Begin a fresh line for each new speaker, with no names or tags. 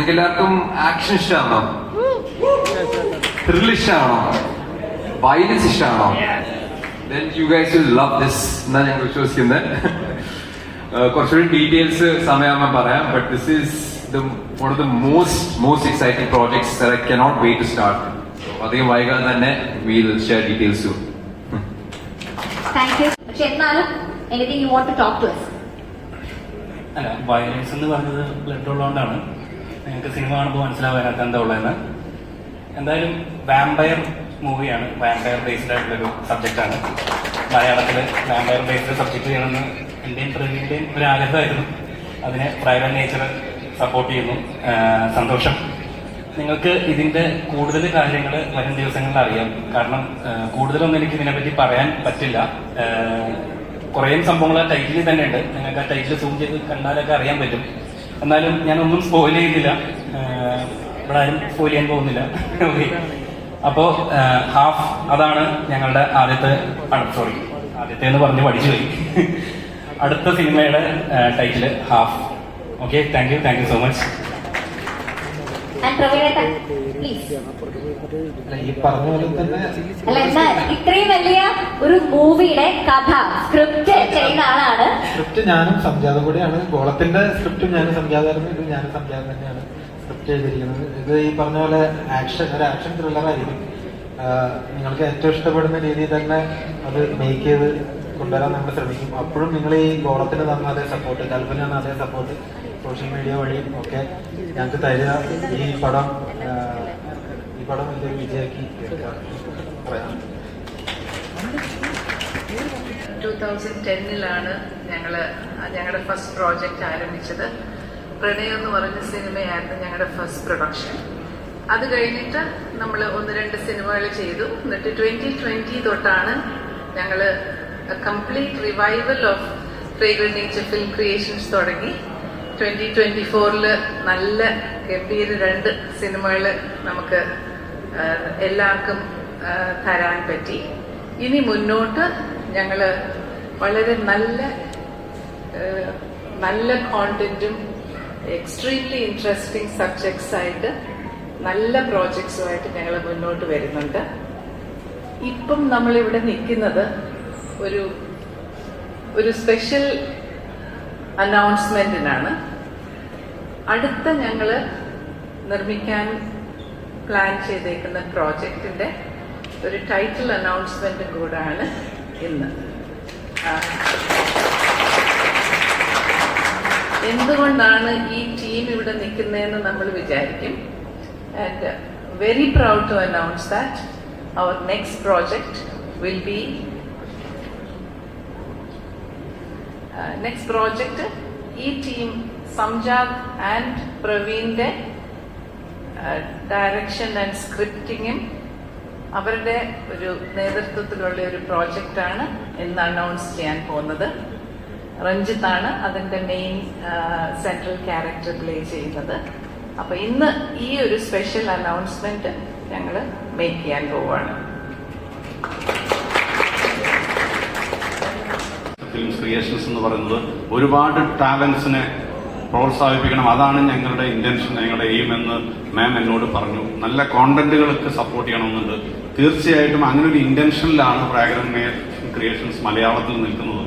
നിങ്ങൾക്ക് എല്ലാവർക്കും ആക്ഷൻ ഇഷ്ടമാണോ? ത്രിൽ ഇഷ്ടമാണോ? വയലൻസ് ഇഷ്ടമാണോ? Then you guys will love this. എന്നാണ് ഞങ്ങൾ വിശ്വസിക്കുന്നത്. കുറച്ചുകൂടി ഡീറ്റെയിൽസ് സമയമാകുമ്പോൾ പറയാം. But this is the one of the most most exciting projects I cannot wait to start അധികം വൈകാതെ തന്നെ വിൽ ഷെയർ ഡീറ്റെയിൽസ്
പക്ഷെ എന്നാലും anything you want to talk to
അല്ല വയലൻസ് എന്ന് പറഞ്ഞത് ബ്ലഡ് ഉള്ളതുകൊണ്ടാണ്. നിങ്ങൾക്ക് സിനിമ കാണുമ്പോൾ മനസ്സിലാവാനൊക്കെ എന്താ ഉള്ളതെന്ന്. എന്തായാലും വാമ്പയർ മൂവിയാണ് വാമ്പയർ ബേസ്ഡ് ആയിട്ടുള്ളൊരു സബ്ജക്റ്റാണ് മലയാളത്തിൽ വാമ്പയർ ബേസ്ഡ് സബ്ജക്റ്റ് ചെയ്യണമെന്ന് എന്റെയും പ്രവീണിന്റെയും ഒരു ആഗ്രഹമായിരുന്നു അതിനെ പ്രൈവറ്റ് നേച്ചർ സപ്പോർട്ട് ചെയ്യുന്നു. സന്തോഷം. നിങ്ങൾക്ക് ഇതിന്റെ കൂടുതൽ കാര്യങ്ങൾ വരും ദിവസങ്ങളിൽ അറിയാം. കാരണം കൂടുതലൊന്നും എനിക്ക് ഇതിനെപ്പറ്റി പറയാൻ പറ്റില്ല. കുറേ സംഭവങ്ങൾ ആ ടൈറ്റിൽ തന്നെ ഉണ്ട്. നിങ്ങൾക്ക് ആ ടൈറ്റിൽ സൂം ചെയ്ത് കണ്ടാലൊക്കെ അറിയാൻ പറ്റും. എന്നാലും ഞാനൊന്നും സ്പോയിൽ ചെയ്യുന്നില്ല. ഇവിടെ ആരും സ്പോയിൽ ചെയ്യാൻ പോകുന്നില്ല. ഓക്കെ അപ്പോ ഹാഫ് അതാണ് ഞങ്ങളുടെ ആദ്യത്തെ സോറി ആദ്യത്തെ എന്ന് പറഞ്ഞ് പഠിച്ചു പോയി. അടുത്ത സിനിമയുടെ title half okay thank you thank you so much
അല്ല,
എന്താ ഇത്രയും വലിയ ഒരു മൂവിയുടെ കഥ സ്ക്രിപ്റ്റ് ചെയ്യുന്ന ആളാണ്.
സ്ക്രിപ്റ്റ് ഞാനും സംജാതം കൂടിയാണ്. ഗോളത്തിന്റെ സ്ക്രിപ്റ്റും ഞാനും സംജാതായിരുന്നു ഇത് ഞാനും സംജാതം തന്നെയാണ് സ്ക്രിപ്റ്റ് ചെയ്തിരിക്കുന്നത്. ഇത് ഈ പറഞ്ഞ പോലെ ആക്ഷൻ ഒരു ആക്ഷൻ ത്രില്ലറായിരിക്കും നിങ്ങൾക്ക് ഏറ്റവും ഇഷ്ടപ്പെടുന്ന രീതിയിൽ തന്നെ അത് മേക്ക് ചെയ്ത് കൊണ്ടുവരാൻ നമ്മൾ ശ്രമിക്കും. അപ്പോഴും നിങ്ങൾ ഈ ഗോളത്തിന് തന്ന അതേ സപ്പോർട്ട് കൽപ്പന തന്ന അതേ സപ്പോർട്ട് സോഷ്യൽ മീഡിയ വഴിയും ഒക്കെ ഞങ്ങൾക്ക് തരിക. ഈ പടം ഈ പടം ഇതൊരു എടുക്കാൻ പറയാം.
ടു തൗസൻഡ് ടെന്നിലാണ് ഞങ്ങൾ ഞങ്ങളുടെ ഫസ്റ്റ് പ്രോജക്റ്റ് ആരംഭിച്ചത്. പ്രണയം എന്ന് പറഞ്ഞ സിനിമയായിരുന്നു ഞങ്ങളുടെ ഫസ്റ്റ് പ്രൊഡക്ഷൻ അത് കഴിഞ്ഞിട്ട് നമ്മൾ ഒന്ന് രണ്ട് സിനിമകൾ ചെയ്തു. എന്നിട്ട് ട്വന്റി ട്വന്റി തൊട്ടാണ് ഞങ്ങൾ complete revival of fragrant nature film creations തുടങ്ങി. ട്വന്റി ട്വന്റി ഫോറിൽ നല്ല ഗംഭീര രണ്ട് സിനിമകൾ നമുക്ക് എല്ലാവർക്കും തരാൻ പറ്റി. ഇനി മുന്നോട്ട് ഞങ്ങൾ വളരെ നല്ല നല്ല കോണ്ടന്റും എക്സ്ട്രീംലി ഇൻട്രസ്റ്റിംഗ് സബ്ജക്ട്സ് ആയിട്ട് നല്ല പ്രോജക്ട്സുമായിട്ട് ഞങ്ങൾ മുന്നോട്ട് വരുന്നുണ്ട്. ഇപ്പം നമ്മളിവിടെ നിൽക്കുന്നത് ഒരു ഒരു സ്പെഷ്യൽ അനൗൺസ്മെന്റിനാണ് അടുത്ത ഞങ്ങൾ നിർമ്മിക്കാൻ പ്ലാൻ ചെയ്തേക്കുന്ന പ്രോജക്റ്റിന്റെ ഒരു ടൈറ്റിൽ അനൗൺസ്മെന്റും കൂടാണ് ഇന്ന്. എന്തുകൊണ്ടാണ് ഈ ടീം ഇവിടെ നിൽക്കുന്നതെന്ന് നമ്മൾ വിചാരിക്കും. And very proud to announce that our next project will be next project ഈ ടീം സംജാദ് ആൻഡ് പ്രവീണിന്റെ ഡയറക്ഷൻ ആൻഡ് സ്ക്രിപ്റ്റിങ്ങും അവരുടെ ഒരു നേതൃത്വത്തിലുള്ള ഒരു പ്രോജക്റ്റാണ് ഇന്ന് അനൗൺസ് ചെയ്യാൻ പോകുന്നത്. റഞ്ജിത്താണ് അതിന്റെ മെയിൻ സെൻട്രൽ ക്യാരക്ടർ പ്ലേ ചെയ്യുന്നത്. അപ്പൊ ഇന്ന് ഈ ഒരു സ്പെഷ്യൽ അനൗൺസ്മെന്റ് ഞങ്ങൾ മേക്ക് ചെയ്യാൻ പോവുകയാണ്
ഫിലിംസ് ക്രിയേഷൻസ് എന്ന് പറയുന്നത് ഒരുപാട് ടാലൻസിനെ പ്രോത്സാഹിപ്പിക്കണം. അതാണ് ഞങ്ങളുടെ ഇന്റൻഷൻ ഞങ്ങളുടെ എയിം എന്ന് മാം എന്നോട് പറഞ്ഞു. നല്ല കോണ്ടന്റുകൾക്ക് സപ്പോർട്ട് ചെയ്യണമെന്നുണ്ട്. തീർച്ചയായിട്ടും അങ്ങനെ ഒരു ഇന്റൻഷനിലാണ് ഫ്രാഗ്രൻ ക്രിയേഷൻസ് മലയാളത്തിൽ നിൽക്കുന്നത്.